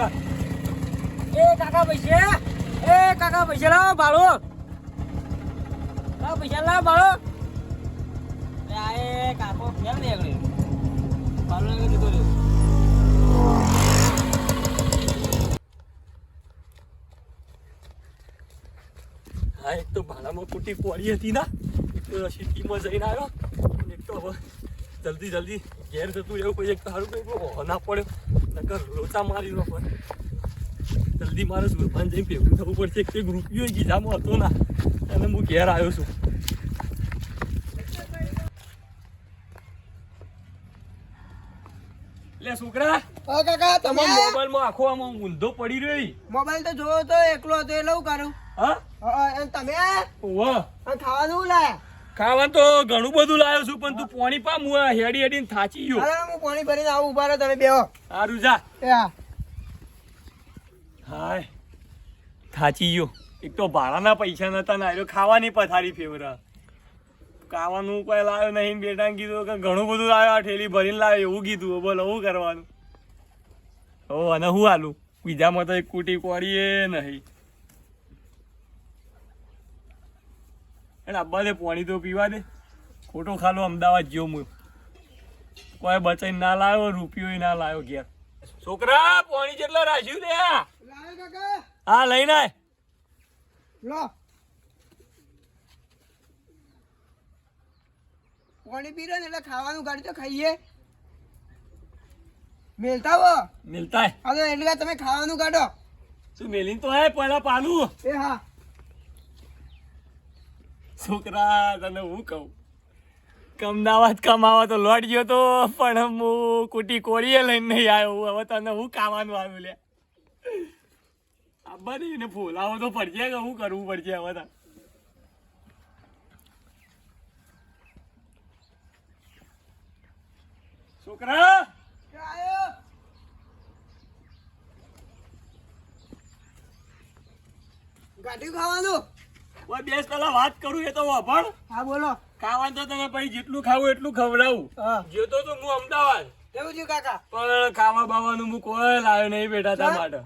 છોકરા એ કાકા પૈસા, એ કાકા પૈસા લાવો ભાડો. લાવો પૈસા લાવો ભાડો. એ કાકો કેમ નીકળે ભાડો લઈને જતો હા, એક તો ભાડામાં ખોટી પડી હતી ના. એક તો સિટીમાં જઈને આવ્યો. એક તો હવે જલ્દી જલ્દી ઘેર જતું એવું કોઈ એક સારું કોઈ ના પડ્યો. નકર લોચા મારી નો પણ જલ્દી મારે સુરપાન જઈને ભેગું થવું પડશે. એક રૂપિયો ગીધામાં હતો ના. અને હું ઘેર આવ્યો છું. લે છોકરા કાકા તમે મોબાઈલમાં આખો આમાં ઊંધો પડી રહ્યો મોબાઈલ તો જોયો તો એકલો હતો એટલે લઉં કરું. હા? હા, તમે વાહ અને ખાવાનું લાયા? ખાવાનું તો ઘણું બધું લાવ્યો છું પણ તું પોણી પા હું હેડી હેડીને થાચી ગયો. અરે હું પાણી ભરીને આવું ઊભા રહો તમે બેહો. સારું જા. હા. હાય. થાચી ગયો. એક તો ભાડાના પૈસા નતા ને આવ્યો ખાવાની પથારી ફેવરા. ખાવાનું કોઈ લાવ્યો નહીં બેટા કીધું કે ઘણું બધું લાવ્યો આ ઠેલી ભરીને લાવ્યો એવું કીધું. બોલો શું કરવાનું? ઓ અને હું હાલું? બીજામાં તો એક કુટી કોડીએ નહીં. અને આબા દે પાણી તો પીવા દે. ખોટો ખાલો અમદાવાદ જ્યો હું કોઈ બચાઈ ના લાવ્યો રૂપિયો ના લાવ્યો ઘેર. છોકરા પાણી જેટલો રાખ્યું કાકા. હા લઈને આય. લો. પાણી પી રહ્યો ને એટલે ખાવાનું કાઢી તો ખાઈએ. મેલતા હો? મિલતા હે. હા તો એટલે તમે ખાવાનું કાઢો. શું મેલીન તો હે પહેલા પાલું. એ હા. છોકરા, તને હું કહું? કમદાવાદ કમાવા તો લોટ ગયો તો, પણ હું કુટી કોરીએ લઈને નહીં આવ્યો. હવે તને હું કામવાનું આવ્યું લે? આ બધી ને ફોલાવો તો પડશે કે હું કરવું પડશે હવે તા છોકરા! ગાડી ખાવાનું? ઓય બેસ પેલા વાત કરું એ તો વાપણ હા બોલો. ખાવાનું તો તમે પછી જેટલું ખાવું એટલું ખવડાવું. જોતો તો હું અમદાવાદ. કેવું થયું કાકા? પણ ખાવા બાવાનું હું કોઈ લાવ્યો નહીં બેટા તા માટે.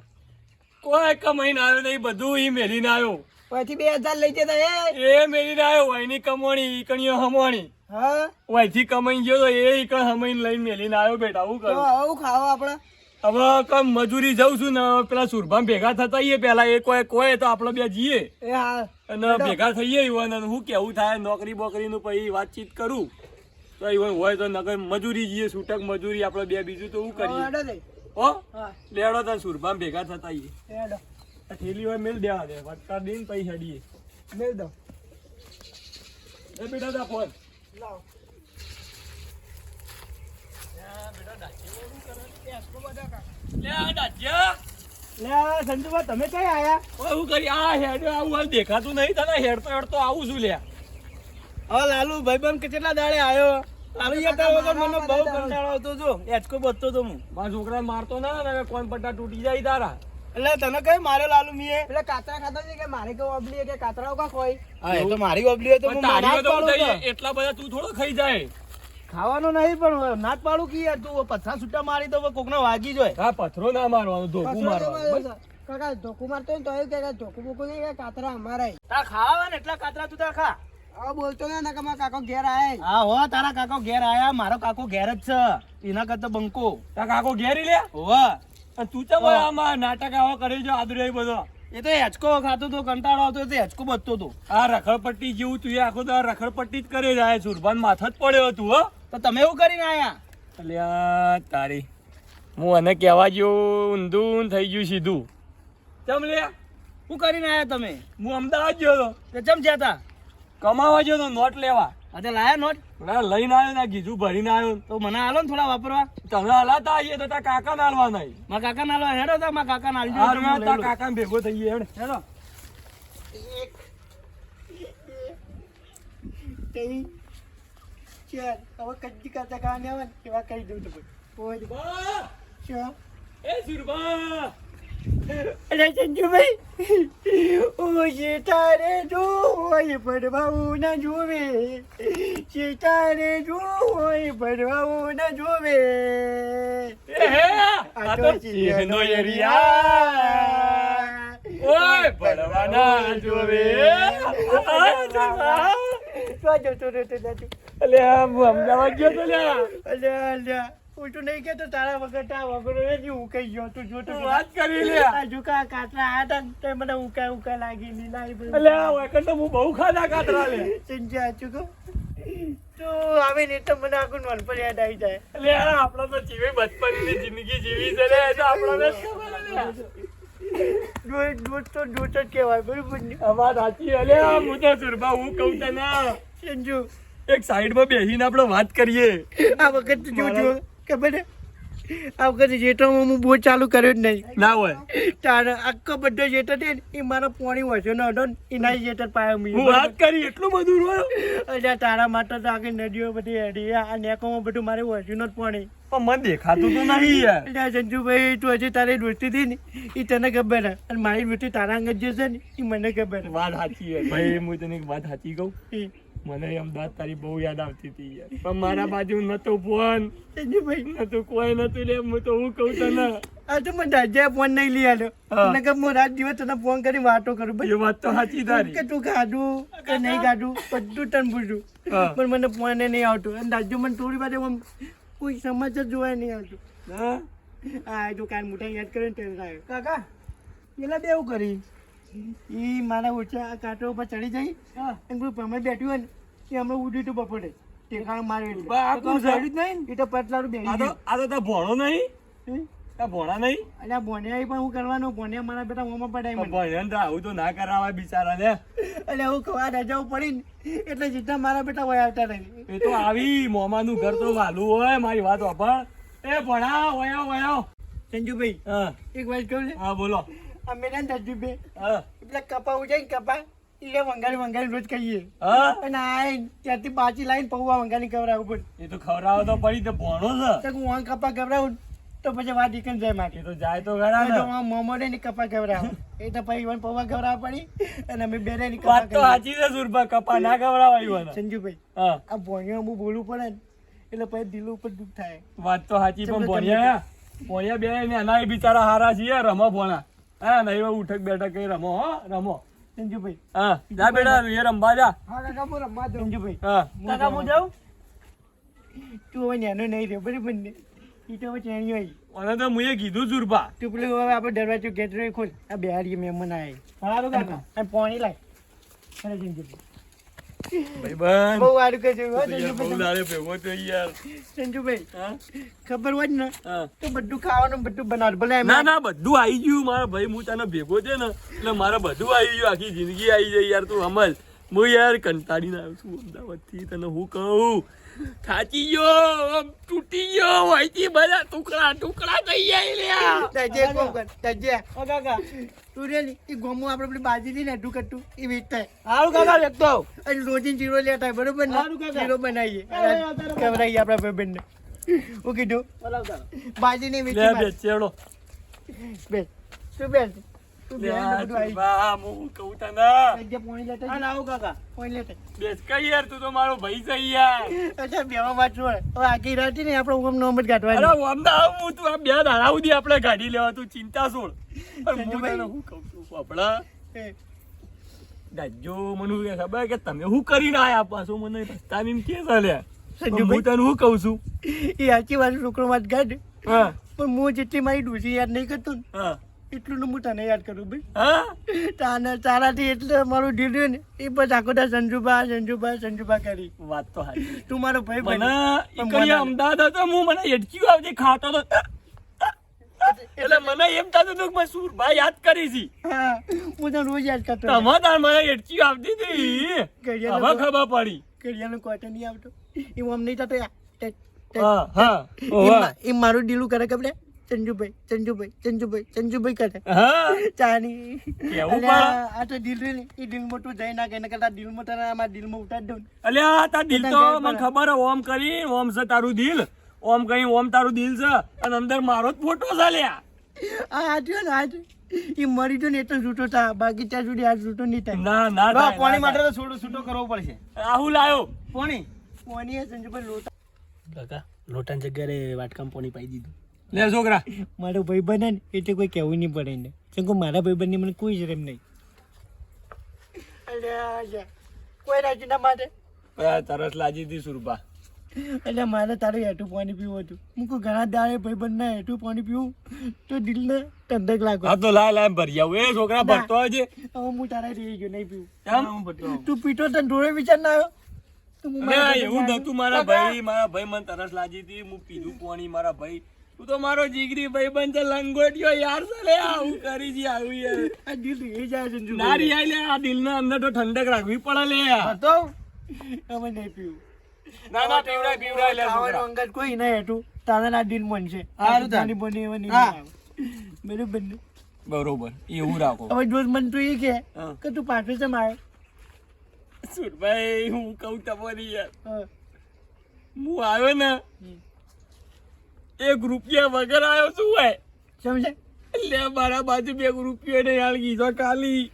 કોઈ કમાઈને આવ્યો નહીં બધું ઈ મેલીને આવ્યો. પછી બે હજાર લઈ જતા એ? એ મેલીને આવ્યો વહીની કમોણી ઈકણીઓ હમોણી. હા? વહીથી કમાઈને ગયો તો એ ઈકણ હમાઈને લઈને મેલીને આવ્યો બેટા હું તો કરું આવું ખાવા આપણે? હવે કમ મજૂરી જઉં છું ને પેલા સુરભામ ભેગા થતા પેલા એ કોઈ કોઈ તો આપણે બે જઈએ. એ હા. અને ભેગા થઈએ ઈવન અને હું કેવું થાય નોકરી બોકરીનું પછી વાતચીત કરું. તો ઈવન હોય તો નગર મજૂરી જઈએ છૂટક મજૂરી આપણે બે બીજું તો શું કરીએ? ઓ લેડો તાર સુરભામ ભેગા થતા હેડો. થેલી હોય મેલ દેવા દે વટકા દઈને પછી હડીએ. મેલ દો. એ બેટા તા ફોન. લાવો. લે શું કરે લે આ સંજુભા તમે કઈ આયા? ઓય હું કરી આ હેડ આવું હાલ દેખાતું નહીં તને હેડતો હેડતો આવું છું લ્યા હા લાલુ ભાઈબંધ કેટલા દાડે આવ્યો લાલુ યાર વગર મને બહુ કંટાળો આવતો જો એચકો બચતો તો હું. મારા છોકરાને મારતો ના ને કોણ પટ્ટા તૂટી જાય તારા. એટલે તને કઈ માર્યો લાલુ મીએ? એટલે કાતરા ખાતા છે કે મારે કઈ ઓબલી કે કાતરા કા ખોઈ હા એ તો મારી ઓબલી હોય તો હું. એટલા બધા તું થોડો ખાઈ જાય. ખાવાનું નહીં પણ નાટ પાડું કે યાર તું પથરા છૂટા મારી તો કોકને વાગી જોય. હા પથરો ના મારવાનો ધોકું મારવાનો કાકા ધોકું મારતો ને તો એવું કે ધોકું બોકું નહીં કાતરા અમારા તાર ખાવા ને એટલા કાતરા તું તાર ખા. હા બોલતો ને ના કે મારા કાકો ઘેર આયા હા હો તારા કાકો ઘેર આયા મારો કાકો ઘેર જ છે એના કરતા બંકો. તા કાકો ઘેરી લે હોવા. તું ચમ આમાં નાટક આવો કરી જો આદુરે બધો? એ તો હેચકો ખાતો તો કંટાળો આવતો તો હેચકો બચતો તો. આ રખડપટ્ટી જેવું તું એ આખો તો રખડપટ્ટી જ કરે જાય સુરભાન. માથા જ પડ્યો તું હો. તો તમે એવું કરીને આયા? અલ્યા તારી. હું અને કહેવા જેવું ઊંધું થઈ ગયું સીધું. ચમ લે શું કરીને આયા તમે? હું અમદાવાદ ગયો તો. તે ચમ જ્યાં કમાવા ગયો તો નોટ લેવા. અતે લાયા નોટ ના લઈને આવ્યો ના ગીજુ ભરીને આવ્યો તો મને આલો ને થોડા વાપરવા તમે હલાતા આવીએ તો તારા કાકા ના હાલવા નહીં મારા કાકા હાલવા હેડો તા મારા કાકા હાર મેં તારા કાકા ભેગો થઈ ગયો હેડ હેડો ચાર હવે કચ્છી કરતા કાને આવે ને એવા કહી દઉં તો કોઈ બા! શું એ સુરભા અરે સંજુભાઈ ઓ શેતારે જો હોય પડવાવું ના જોવે શેતારે જો હોય પડવાવું ના જોવે આ તો સિંહનો એરિયા. ઓય, ભણવાના જોવે. અલ્યા, હું અમદાવાદ ગયો તો લ્યા. અલ્યા અલ્યા તો નહીં કહેતો તારા વગર તા વગર જ ઉકાઈ ગયો તું જો તું વાત કરી લે. આ જુકા કાતરા આ તા તે મને ઉકા ઉકા લાગી લીલા એટલે આ તો હું બહુ ખાધા કાતરા લે. સંજય ચૂકો તો આવે ને તો મને આખું નોનપણ યાદ આવી જાય. અલ્યા, આપણે તો જીવી બચપનની જિંદગી જીવી છે ને તો આપણને દોટ દોસ્ત તો દોટ જ કહેવાય બરોબર ને? વાત સાચી. અલ્યા, હું તો સુરભા, હું કહું તને. સંજુ એક સાઈડમાં બેસીને આપણે વાત કરીએ. આ વખત તો જોજો ખબર આ વખતે જેટરમાં હું બહુ ચાલુ કર્યો જ નહીં. ના હોય. તારા આખો બધો જેઠો છે ને એ મારો પોણી વચ્ચે ન હતો ને એના જેઠર પાયો મી. હું વાત કરી એટલું બધું રોયો અલ્યા તારા માટે તો આગળ નદીઓ બધી હેડી આ નેકોમાં બધું મારે વચ્ચેનો જ પોણી. પણ મને દેખાતું તો નહીં યાર. અલ્યા સંજુભાઈ તું હજી તારી દોસ્તી હતી ને એ તને ખબર હે અને મારી દોસ્તી તારા અંગત જશે ને એ મને ખબર વાત સાચી ભાઈ હું તને એક વાત સાચી કહું. મને અમદાવાદ તારી બહુ યાદ આવતી હતી યાર. પણ મારા બાજુ નતો ફોન. ભાઈ નતું કોઈ નતું લે હું તો હું કહું તને. આ તો મને રાજ્ય ફોન નહીં લઈ આવ્યો. નકર હું રાત દિવસ તને ફોન કરી વાતો કરું. એ ભાઈ વાત તો સાચી તારી. કે તું ખાધું કે નહીં ગાડું બધું તને પૂછું. પણ મને ફોન નહીં આવતું. અને દાદુ મને થોડી વાર એમ કોઈ સમાચાર જોવા નહીં આવતું. હા? આ જો કાન મોટા યાદ કરે ને કાકા પેલા બે એવું કરી. ઈ મારા ઓછા કાંટો ઉપર ચડી જઈ અને પેલું ભમર બેઠું હોય ને એ હમણાં ઉડી તું બપોરે ટેકાણ માર્યું એટલે. આ કોણ ચડ્યું જ નહીં એ તો પટલારું બેસી આ તો આ તો તાર ભણો નહીં? ભણા ભોણિયા પણ હું કરવાનું? ભોણિયા મારા બેટા મોમાં પડાય મને. તો આવું તો ના કરાવાય બિચારાને. એટલે હું કહું આ રજાઓ પડી ને એટલે સીધા મારા બેટા વયા આવતા રહી. એ તો આવી મોમાનું ઘર તો વાલું હોય મારી વાત વાપર. એ ભણા વયો વયો. સંજુભાઈ હા. એક વાત કહું હા બોલો. અમે ને પેલા કપા ઉજાઈ કપા એ વંગાળી વંગાળી રોજ કહીએ. અને આ ત્યાંથી પાછી લાઈન પૌવા વંગાળી ખવડાવું પડે એ તો ખવડાવો તો પડી તો ભણો છે. તો હું કપા ખવડાવું તો પછી વાત ઈકન જાય માટે તો જાય તો ખરા ને. હું મોમોડે ની કપા ખવડાવું. એ તો પછી ઈવન પૌવા ખવડાવવા પડી અને અમે બેરે ની કપા વાત તો સાચી છે સુરભા. કપા ના ખવડાવાય મને સંજુભાઈ આ ભણ્યો હું બોલવું પડે એટલે પછી દિલ ઉપર દુઃખ થાય. વાત તો સાચી પણ ભણ્યા ભણ્યા બે ને એના બિચારા હારા છીએ રમો ભણા. હા નહીં ઉઠક બેઠક કઈ રમો હો રમો. સંજુભાઈ હા જા બેટા એ રમવા જા. હા કાકા હું રમવા જાઉં. સંજુભાઈ હા કાકા હું જાઉં? તું હવે નેનો નહીં રહ્યો બરાબર બંને એ તો ચેણી હોય. અને તો મુએ કીધું જુરબા તું પેલું હવે આપણે દરવાજો ગેટ રે ખોલ. આ બિહારી મહેમાન આવે બરાબર કાકા. પાણી લાય. અરે સંજુભાઈ બહુ સારું કહ્યું હો સંજુભાઈ દાડે ભેગો તો યાર. સંજુભાઈ ખબર હોય ને તો બધું ખાવાનું બધું ભલે ના ના બધું આવી ગયું. મારા ભાઈ હું તને ભેગો છે ને એટલે મારે બધું આવી ગયું. આખી જિંદગી આવી જાય યાર તું સમજ હું યાર કંટાળીને આવ્યો છું અમદાવાદથી તને હું કહું. થાચી ગયો આમ તૂટી ગયો અહીંથી બધા ટુકડા ટુકડા થઈ જાય લ્યા તજે કોમ કર તાજે. ઓ કાકા. તું રે ઈ એ ગોમો આપણે પેલી બાજી થી ને અડું કટ્ટું એ વેચતા હારું કાકા લેતો અને રોજી જીરો લેતા બરોબર ને? કાકા. જીરો બનાવીએ. ખવડાવીએ આપણા ભાઈબંધને. હું કીધું બાજી ને લે વેચી બે ચેડો બેસ તું બેસ. તું બેસ ને બધું આવી. બા હું કહું તને તાજે પોણી લેતા હા, આવું કાકા પોણી લેતા બેસ કઈ યાર તું તો મારો ભાઈ છે યાર. અચ્છા બેવા વાત છોડ હવે આખી રાત છે ને આપણે ઓમ નોમ જ અરે કાઢવાની અમદાવાદ હું તું આ બે દાડા સુધી આપણે ગાડી લેવા તું ચિંતા છોડ. દાજો મને ખબર કે તમે શું કરીને આયા પાછો મને રસ્તા એમ કે ચાલે. હું તને શું કહું છું? એ સાચી વાત છોકરો વાત ગાડ હા. પણ હું જેટલી મારી ડોસી યાદ નહીં કરતો ને. હા. એટલું ને હું તને યાદ કરું ભાઈ. હા? તાને તારાથી એટલે મારું દિલ ને એ બસ આખો દા સંજુબા સંજુબા સંજુબા કરી. વાત તો હાચી તું મારો ભાઈ મને કઈ અમદાવાદ હતો હું મને એટક્યું આવજે ખાતો તો. એટલે મને એમ થતું હતું કે મેં સુરભાઈ યાદ કરી છી. હું તો રોજ યાદ કરતો તમે તાર મને એટક્યું આવતી હતી. હવે ખબર પડી. કેડિયાનો કોટો નહીં આવતો. એવું આમ નહીં થતો. હા હા એ મારું ડીલું કરે કે છે? સંજુભાઈ ચંજુભાઈ ચંજુભાઈ ચંજુભાઈ કરે. હા? ચાની. આ તો દિલ એ દિલ મોટું જઈ નાખે એના કરતા દિલ મોટા આમાં દિલમાં ઉતારી દઉં. અલ્યા તાર દિલ તો મને ખબર હે ઓમ કરી ઓમ છે તારું દિલ ઓમ કઈ ઓમ તારું દિલ છે અને અંદર મારો જ ફોટો છે લ્યા આ હાચ્યો ને હાચ એ મરી જો ને એટલો છૂટો થાય બાકી ત્યાં સુધી આ છૂટો નહીં થાય. ના ના પાણી માટે તો છૂટો છૂટો કરવો પડશે. રાહુલ લાયો. પાણી. પાણી એ સંજુભાઈ લોટા. કાકા લોટાની જગ્યાએ વાટકામ પાણી પાઈ દીધું. લે છોકરા. મારો ભાઈ બને ને એટલે કોઈ કહેવું નહીં પડે ને કેમ કે મારા ભાઈ બંને મને કોઈ જ રેમ નહીં. કોઈ રાજી ના માટે તરસ લાજી હતી સુરભા. એટલે મારે તારે હેઠું પાણી પીવું હતું. હું કોઈ ઘણા દાડે ભાઈ બંને હેઠું પાણી પીવું તો દિલને ઠંડક લાગે. આ તો લાય લાય ભરી આવું. એ છોકરા ભરતો હોય છે? હવે હું તારા રહી ગયો નહીં પીવું? હું. તું પીતો તને ઢોળે વિચાર ના આવ્યો? હું એવું નતું મારા ભાઈ. મારા ભાઈ મને તરસ લાગી હતી. હું પીધું પાણી. મારા ભાઈ તું તો મારો જીગરી ભાઈ બન છે લંગોટિયો યાર સલે આવું કરી જી આવું યાર. આ દિલ રહી જાય છે સંજુ નારી આઈ લે આ દિલના અંદર તો ઠંડક રાખવી પડે લે. હતો? અમે નહીં પીવું. ના ના પીવડાય પીવડાય લે ખાવાનો અંગત કોઈ નહીં હેઠું. તારા ના દિલ મન છે આ તાર. બની એવા નહીં. બરોબર બરોબર એવું રાખો. હવે જોર મન તું એ કે કે તું પાછો છે મારે. સુરભાઈ હું કહું તમારી યાર. હું. આવ્યો ને એક રૂપિયા વગર આવ્યો છું હોય સમજે? એટલે મારા બાજુ બે રૂપિયો ને યાર કીધો કાલી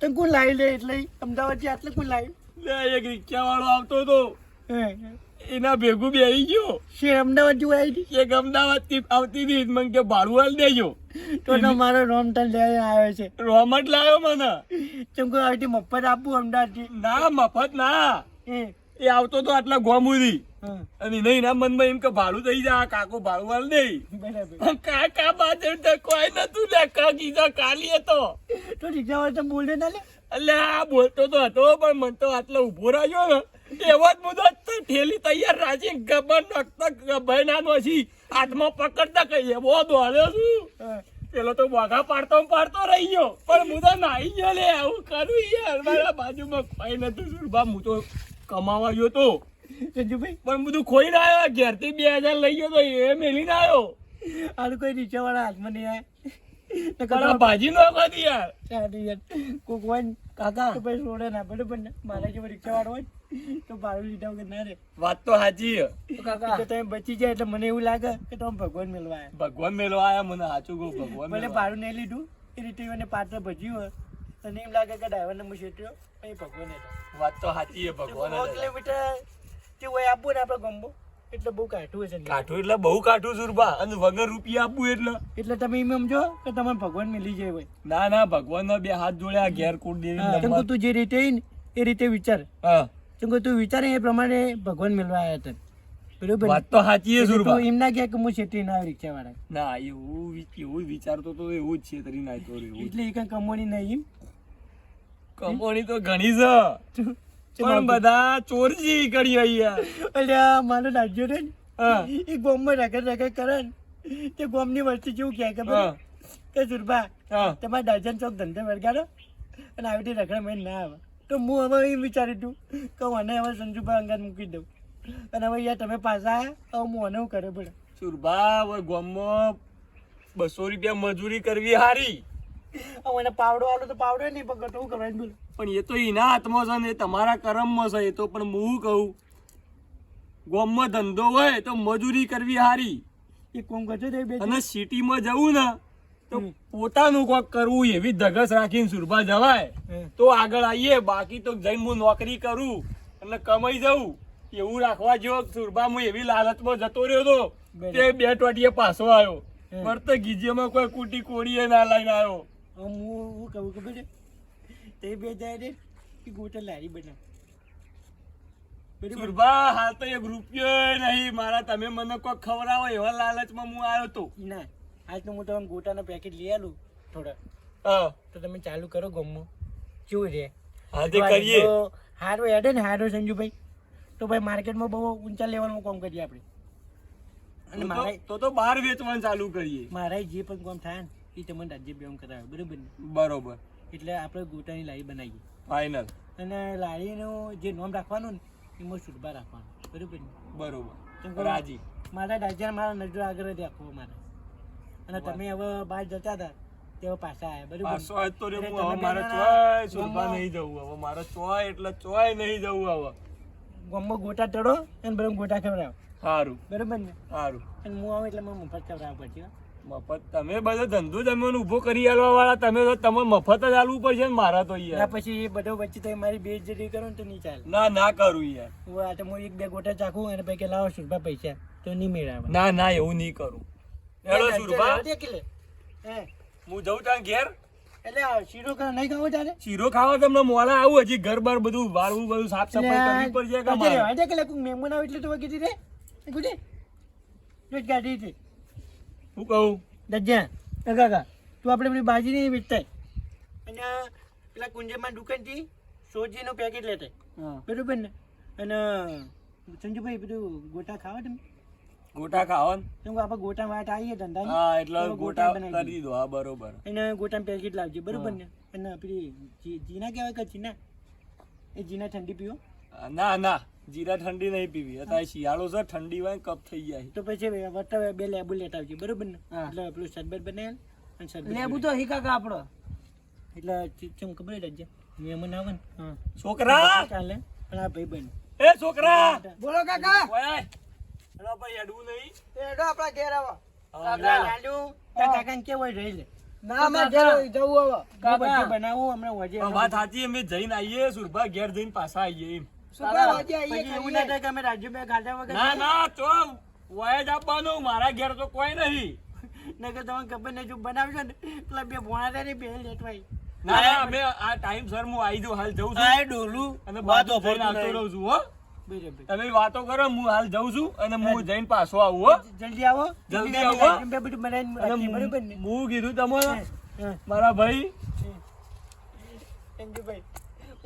તો કોણ લાવી લે એટલે? અમદાવાદથી આટલે કોણ લાવી? લે એક રિક્ષા વાળો આવતો હતો. એના ભેગું બેહી ગયો. શે અમદાવાદ જેવું આવી હતી? એક અમદાવાદથી આવતી હતી મને કે ભાડું હાલ દેજો. તો તો મારો રોમ તને લઈને આવ્યો છે. રોમટ લાવ્યો મને. ચમ કે આવી મફત આપું અમદાવાદથી ના મફત ના. એ આવતો તો આટલા ગોમુરી અને નહીં ના મનમાં એમ કે ભાડું થઈ જા કાકો ભાડું વાળ બરાબર. કાકા બાજર તો કોઈ નતું લે કાકી કીધો કાલી હતો તો. રિક્ષા વાળા તો બોલે ના લે? અલ્યા આ બોલતો તો હતો પણ મન તો આટલો ઊભો રહ્યો ને એવો જ મુદો ઠેલી તૈયાર રાખી ગબર નખતા ભાઈ ના નોસી હાથમાં પકડતા કઈ એવો દોડ્યો છું. પેલો તો વાઘા પાડતો પાડતો રહી ગયો પણ હું તો નાઈ ગયો લે આવું કરું યાર મારા બાજુમાં કોઈ નતું સુરભા હું તો કમાવા ગયો તો. સંજુભાઈ? પણ બધું ખોઈને આવ્યો. ઘેરથી બે હજાર લઈ ગયો તો એ મેલીને આવ્યો. આનું કોઈ રિક્ષા વાળા હાથમાં નહીં આવે. પણ ભાજી નો ખાધી યાર. સારું યાર. કોક હોય કાકા. તો પછી છોડે ના બરોબર પણ મારા જેવો રિક્ષા વાળો હોય તો ભાડું લીધા વગર ના રે વાત તો સાચી કાકા તમે બચી જાય એટલે મને એવું લાગે કે તમે ભગવાન મેળવા ભગવાન મેલો આયા મને સાચું કહું ભગવાન મેલો ભાડું નહીં લીધું એ રીતે મને પાત્ર ભજ્યું હોય. અને એમ લાગે કે ડ્રાઈવરને હું છેટ્યો એ ભગવાન હતો. વાત તો સાચી છે ભગવાન સો કિલોમીટર તે હોય આપવું ને આપણે ગમબો. એટલે બહુ કાઠું હશે કાઠું એટલે બહુ કાઠું સુરભા અને વગર રૂપિયા આપવું એટલે. એટલે તમે એમ સમજો કે તમારે ભગવાન મિલી જાય ભાઈ ના ના ભગવાન બે હાથ જોડ્યા ઘેર કુટ દેવી કેમ તું જે રીતે એ રીતે વિચાર. હા. કેમ કે તું વિચારે એ પ્રમાણે ભગવાન મિલવા આવ્યા હતા. બરોબર વાત તો સાચી છે સુરભા એમ ના કે હું છેટી ના રિક્ષા વાળા ના એવું એવું વિચારતો તો એવું જ છે તરી ના તો એટલે એ કઈ કમોણી નહીં કમોણી તો ઘણી છે. પણ બધા ચોરજી કરી અહીંયા અલ્યા મારો રાજ્યો ને, એ ગોમમાં રગડ રગડ કરે ને. તે ગોમની વસ્તી જેવું કહે કે કે જુરબા તમારે દર્જન ચોક ધંધે વળગાડો અને આવી રીતે રખડ મેં ના આવે. તો હું હવે એમ વિચાર્યું તું કે મને હવે સંજુભાઈ અંગાત મૂકી દઉં. અને હવે યાર તમે પાછા આવ્યા હવે હું મને હું કરે પડે. સુરભા હવે ગોમમાં બસો રૂપિયા મજૂરી કરવી હારી. હવે મને પાવડો આલો તો પાવડો નહીં પકડતો હું કરવાનું બોલો? પણ એ તો એના હાથમાં છે ને એ તમારા કરમમાં છે એ તો પણ હું કહું. ગામમાં ધંધો હોય તો મજૂરી કરવી હારી. એ કોમ કરજો તો અને સિટીમાં જવું ને તો પોતાનું કોક કરવું એવી ધગસ રાખીને સુરભા જવાય. તો આગળ આવીએ બાકી તો જઈને હું નોકરી કરું અને કમાઈ જવું એવું રાખવા જેવો સુરભા હું એવી લાલચમાં જતો રહ્યો તો તે બે ટોટીએ પાછો આવ્યો. હમ. પણ તો ગીજેમાં કોઈ કુટી કોડીએ ના લઈને આવ્યો. હવે હું હું કહું ખબર તે બે જાય ને કે ગોટે લારી બનાવ. સુરભા હાલ તો એક રૂપિયો નહીં મારા તમે મને કોઈ ખવડાવો એવા લાલચમાં હું આવ્યો તો. ના આજ તો હું તમને ગોટાના પેકેટ લઈ આલું થોડા હા. તો તમે ચાલુ કરો ગમો. કેવું રે હા તે કરીએ. હારો હેડે ને હારો સંજુભાઈ. તો ભાઈ માર્કેટમાં બહુ ઊંચા લેવલમાં કામ કરીએ આપણે. અને મારે તો તો બહાર વેચવાનું ચાલુ કરીએ. મારા જે પણ કામ થાય ને એ તમને રાજ્ય બેમ કરાવે. બરાબર ને? બરોબર. એટલે આપણે ગોટાની લારી બનાવીએ. ફાઇનલ અને લારીનું જે નામ રાખવાનું ને એમાં સુરભા રાખવાનું. બરાબર ને? બરોબર. રાજી. મારા રાજ્ય મારા નજર આગળ જ રાખવો મારા અને તમે હવે બહાર જતા હતા તેવા પાછા આવ્યા. બરાબર પાછો આજ તો રે હું મારે ચોય સુરભા નહીં જવું હવે. મારે ચોય એટલે ચોય નહીં જવું હવે. ગામમાં ગોટા ચડો અને બરાબર ગોટા ખવડાવો. સારું બરાબર ને? સારું અને હું આવું એટલે મને મફત ખવડાવવા પડશે. મફત. તમે બધો ધંધો તમે ઊભો કરી આલવા વાળા તમે તો તમે મફત જ આલવું પડશે ને મારા તો ના યાર પછી એ બધો વચ્ચે તમે મારી બેઇજ્જતી કરો ને તો નહીં ચાલે. ના ના કરું યાર. હું આ તો હું એક બે ગોટા ચાખું અને પછી લાવો સુરભા પૈસા. તો નહીં મેળવે ના ના એવું નહીં કરું. હેલો સુરભા. હે. હું જઉં ત્યાં ઘેર. એટલે શીરો કા નહીં ખાવો તારે? શીરો ખાવા તમને મોલા આવું હજી ઘર બાર બધું વાળવું બધું સાફ સફાઈ કરવી પડશે કે મારે? આજે કે મહેમાન આવે એટલે તો દીધે ગુડે જો ગાડી હતી. હું કહું? દજ્યા કાકા તું આપણે પેલી બાજી નહીં વેચતા. અને પેલા કુંજેમાં દુકાનથી સોજીનું પેકેટ લેતા. બરોબર ને અને સંજુભાઈ બધું ગોટા ખાવા તમે? ગોટા ખાવા? કેમ આપણે ગોટા વાટ આવીએ ધંધા હા એટલે ગોટા કરી દીધો હા બરોબર. અને ગોટામાં પેકેટ લાવજે બરોબર ને? અને પેલી જીના કહેવાય કે જીના? એ જીના ઠંડી પીવો? ના ના. જીરા ઠંડી નહીં પીવી. અત્યારે શિયાળો છે ઠંડી હોય કપ થઈ જાય. તો પછી વટાવે બે લેબુ લેતા આવજે બરોબર ને? એટલે પેલું શરબત બનાવેલ અને શરબત લેબુ તો હિકા કાકા આપણો એટલે ચમ ખબર જ મહેમાન આવે ને. છોકરા! ચાલે. પણ આ ભાઈ બન. એ છોકરા! બોલો કાકા! ઓય ભાઈ અડવું નહીં. એડો આપણા ઘેર આવો. રહી લે. ના ઘેર જવું હવે. કાકા બનાવું હમણાં વજે વાત સાચી અમે જઈને આવીએ સુરભા ઘેર જઈને પાછા આવીએ એમ. સુકા વાજે આવીએ પછી એવું ખાઈએ. ના થાય કે અમે રાજ્યભાઈ ખાધા વગર ના ના તો વય જ આપવાનું. મારા ઘેર તો કોઈ નહીં. નકર તમને ખબર નહીં જો બનાવશો ને પેલા બે ભોણા ને બે લેટવાઈ ના ના અમે આ ટાઈમ સર હું આવી જાઉં હાલ જઉં છું. આ ડોલું અને બાતો જઈને આવતો રહું. છું હો. તમે વાતો કરો હું હાલ જઉં છું અને હું જઈને પાછો આવું હો. જલ્દી આવો. આવો. હું. કીધું તમે મારા ભાઈ સંજુભાઈ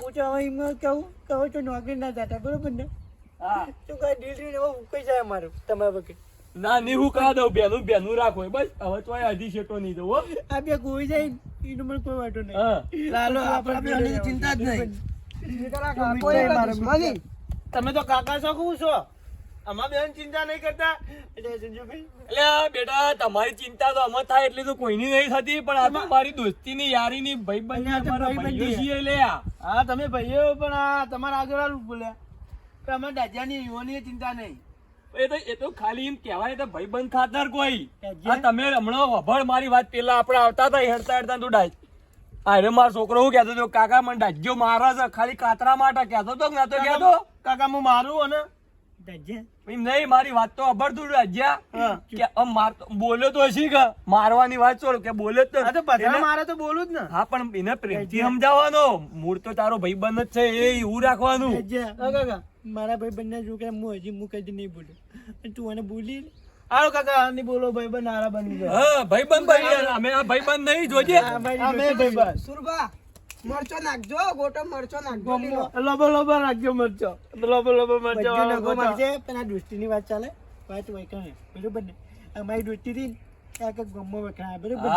હું તો હવે એમ કહું કહું તો નોકરી ના જતા બરોબર ને? હા. શું કઈ ડીલ હવે ઉકાઈ જાય તમારા વખત ના હું કહા દઉં બેનું બેનું રાખો બસ. હવે તો અઢી શેટો નહીં દઉં હો. આ બે કોઈ જાય એનો મને કોઈ વાંધો નહીં. લાલો આપણે ચિંતા જ નહીં. તમે તો કાકા છો કું છો? અમાર બેન ચિંતા નહીં કરતા. એટલે સંજુભાઈ એટલે બેટા તમારી ચિંતા તો અમે થાય એટલી તો કોઈની નહીં થતી પણ આ તો મારી દોસ્તીની યારીની ભાઈબંધી અને આ અમારા ભાઈઓ છીએ લે. હા તમે ભાઈઓ પણ આ તમારા આગળ બોલ્યા કે અમારે દાદાની યુવાની ચિંતા નહીં. એ તો એ તો ખાલી એમ કહેવાય તો ભાઈબંધ ખાતર કોઈ? આ તમે હમણાં વભળ મારી વાત પેલા આપણે આવતા હતા હેડતા હેડતા તું ડાય. અરે મારો છોકરો હું કહેતો હતો કાકા મને ડાજ્યો મારા છે ખાલી કાતરા માટે કહેતો તો કે ના તો કહેતો. કાકા હું મારું અને એમ નહીં મારી વાત તો અભર તું રાજ્યા કે આમ માર બોલ્યો તો હશે કે? મારવાની વાત છોડ કે બોલ્યો તો. મારે તો બોલું જ ને. હા પણ એને પ્રેમથી સમજાવવાનો. મૂળ તો તારો ભાઈબંધ જ છે એ એવું રાખવાનું. મારા ભાઈ બંને છોકરા હું હજી હું કદી નહીં બોલ્યો તું મને બોલી આરો કાકા ની બોલો ભાઈ બન હારા બની ગયો. હા ભાઈબંધ ભાઈ અમે આ ભાઈબંધ નહીં જોજે. અમે ભાઈ બન સુરભા. મરચો નાખજો ગોટો મરચો નાખજો લીલો. લોબો લોબો નાખજો મરચો. લોબો લોબો મરચો બધું નગો મળશે પણ આ દોસ્તીની વાત ચાલે. વાત વૈકણે બરોબર ને અમારી દોસ્તી થી એક ગમો વખણાય. બરોબર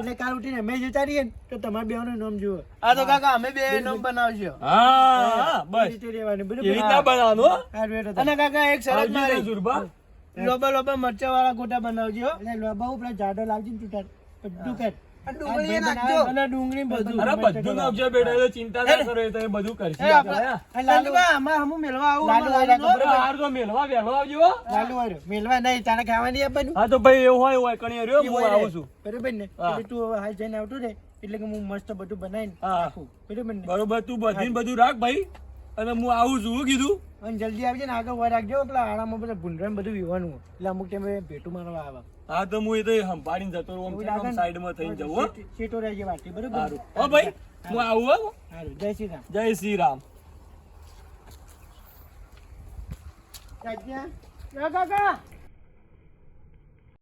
એટલે કાલ ઉઠીને અમે જતા રહીએ ને તો તમારા બેવાનું નામ જુઓ. આ તો કાકા અમે બે નામ બનાવજો. હા બસ. રીતે રહેવાનું એ બરોબર રીતના બનાવવાનું હો. હારું હેડો તો. અને કાકા એક શરત આવજો મારી. સુરભા. લોબા લોબો મરચા વાળા ગોટા બનાવજો. એટલે લોબા ઉપર જાડો લાવજો ને તું તાર. બધું કર. ડુંગળી નાખજો. અને ડુંગળી બધું. અરે બધું નાખજો બેટા એટલે ચિંતા ના કરો એ તો બધું કરશે એ આપણે, આપણે- હા. આ લાલુ સંજુભાઈ, આમાં હમું મેળવા આવું લાલુ આમાં વાળા લાલુ અરે હાર તો મેલવા વહેલો આવજો. લાલુ વાળો મેલવા નહીં તારે ખાવા આપવાનું હા તો ભાઈ એવું હોય હોય કણી રહ્યો હું આવું છું. બરોબર ને? એટલે તું હાલ જઈને આવતું રે એટલે કે હું મસ્ત બધું બનાવીને રાખું. બરોબર ને? બરોબર તું બધી બધું રાખ ભાઈ અને હું આવું છું કીધું. અને જલ્દી આવજે ને આગળ વાર રાખજો પેલા આરામ બધા ભૂંડરા બધું વિવાનું એટલે અમુક ટાઈમે ભેટું મારવા આવે. હા તો હું એ તો સંભાળીને જતો રહું આમ? સાઈડમાં થઈને જવું હો. સીટ- રહેજે વાટી બરોબર? હો ભાઈ હું. આવું હો. જય શ્રી રામ. જય શ્રી રામ. રાજ્યા કાકા!